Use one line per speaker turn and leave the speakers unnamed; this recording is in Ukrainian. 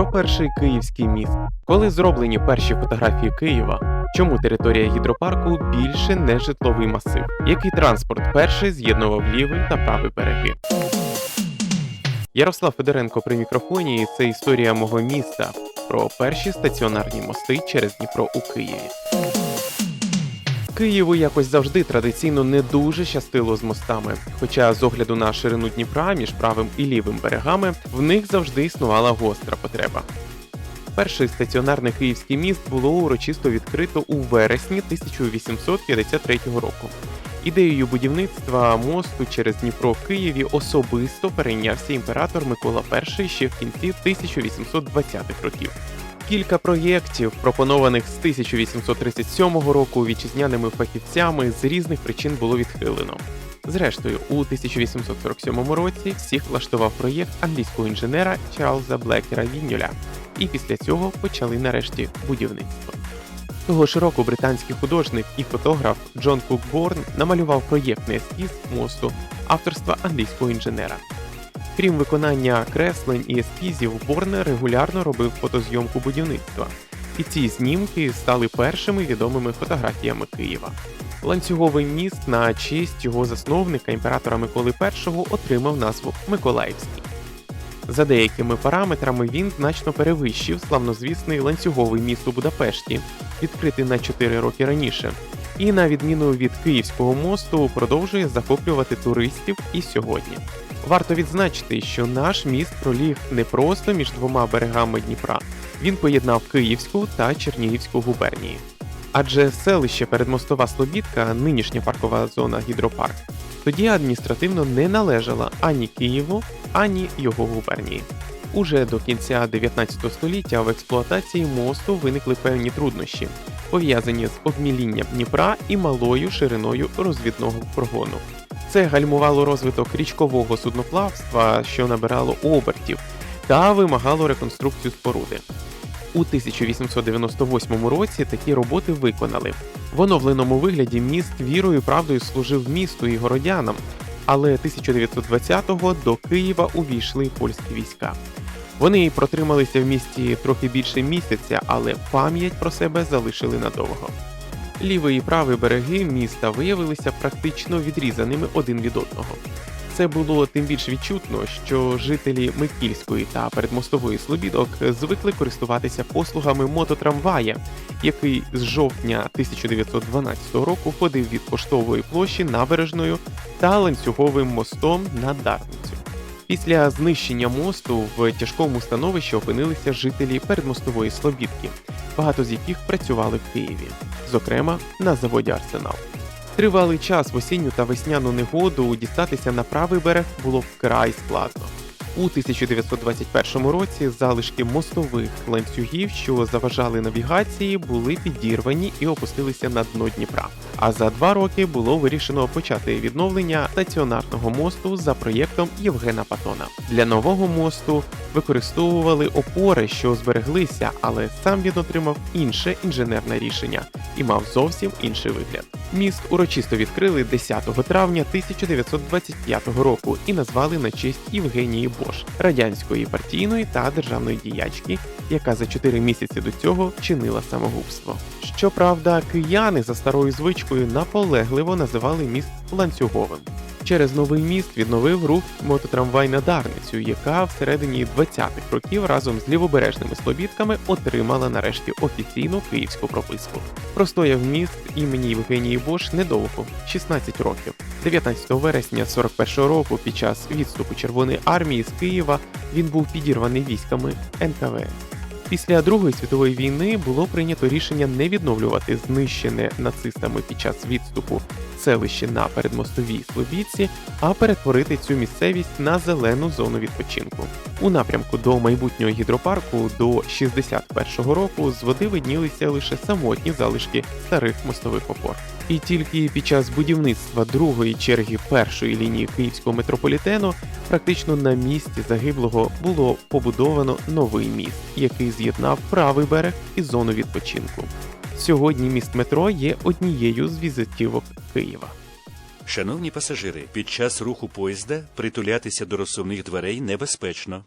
Про перший київський міст. Коли зроблені перші фотографії Києва, чому територія гідропарку більше не житловий масив? Який транспорт перший з'єднував лівий та правий береги? Ярослав Федоренко при мікрофоні. Це історія мого міста про перші стаціонарні мости через Дніпро у Києві. Києву якось завжди традиційно не дуже щастило з мостами. Хоча з огляду на ширину Дніпра між правим і лівим берегами в них завжди існувала гостра потреба. Перший стаціонарний київський міст було урочисто відкрито у вересні 1853 року. Ідеєю будівництва мосту через Дніпро в Києві особисто перейнявся імператор Микола І ще в кінці 1820-х років. Кілька проєктів, пропонованих з 1837 року вітчизняними фахівцями, з різних причин було відхилено. Зрештою, у 1847 році всіх влаштував проєкт англійського інженера Чарльза Блекера Віньоля, і після цього почали нарешті будівництво. Того ж року британський художник і фотограф Джон Кукборн намалював проєктний ескіз мосту авторства англійського інженера. Крім виконання креслень і ескізів, Борн регулярно робив фотозйомку будівництва, і ці знімки стали першими відомими фотографіями Києва. Ланцюговий міст на честь його засновника імператора Миколи І отримав назву Миколаївський. За деякими параметрами він значно перевищив славнозвісний ланцюговий міст у Будапешті, відкритий на 4 роки раніше, і на відміну від Київського мосту продовжує захоплювати туристів і сьогодні. Варто відзначити, що наш міст проліг не просто між двома берегами Дніпра, він поєднав Київську та Чернігівську губернії. Адже селище Передмостова Слобідка, нинішня паркова зона гідропарк, тоді адміністративно не належала ані Києву, ані його губернії. Уже до кінця 19 століття в експлуатації мосту виникли певні труднощі, пов'язані з обмілінням Дніпра і малою шириною розвідного прогону. Це гальмувало розвиток річкового судноплавства, що набирало обертів, та вимагало реконструкцію споруди. У 1898 році такі роботи виконали. В оновленому вигляді міст вірою і правдою служив місту і городянам, але 1920-го до Києва увійшли польські війська. Вони протрималися в місті трохи більше місяця, але пам'ять про себе залишили надовго. Лівий і правий береги міста виявилися практично відрізаними один від одного. Це було тим більш відчутно, що жителі Микільської та передмостової Слобідок звикли користуватися послугами мототрамвая, який з жовтня 1912 року ходив від поштової площі набережною та ланцюговим мостом на Дарницю. Після знищення мосту в тяжкому становищі опинилися жителі передмостової Слобідки, багато з яких працювали в Києві, зокрема на заводі Арсенал. Тривалий час в осінню та весняну негоду дістатися на правий берег було вкрай складно. У 1921 році залишки мостових ланцюгів, що заважали навігації, були підірвані і опустилися на дно Дніпра. А за два роки було вирішено почати відновлення стаціонарного мосту за проєктом Євгена Патона. Для нового мосту використовували опори, що збереглися, але сам він отримав інше інженерне рішення і мав зовсім інший вигляд. Міст урочисто відкрили 10 травня 1925 року і назвали на честь Євгенії Бош, радянської партійної та державної діячки, яка за 4 місяці до цього чинила самогубство. Щоправда, кияни за старою звичкою наполегливо називали міст ланцюговим. Через новий міст відновив рух мототрамвай на Дарницю, яка всередині 20-х років разом з лівобережними слобідками отримала нарешті офіційну київську прописку. Простояв міст імені Євгенії Бош недовго 16 років. 19 вересня 41-го року, під час відступу Червоної армії з Києва, він був підірваний військами НКВС. Після Другої світової війни було прийнято рішення не відновлювати знищене нацистами під час відступу селище на передмостовій Слобідці, а перетворити цю місцевість на зелену зону відпочинку. У напрямку до майбутнього гідропарку до 61-го року з води виднілися лише самотні залишки старих мостових опор. І тільки під час будівництва другої черги першої лінії київського метрополітену практично на місці загиблого було побудовано новий міст, який з'єднав правий берег і зону відпочинку. Сьогодні міст метро є однією з візитівок Києва.
Шановні пасажири, під час руху поїзда притулятися до розсувних дверей небезпечно.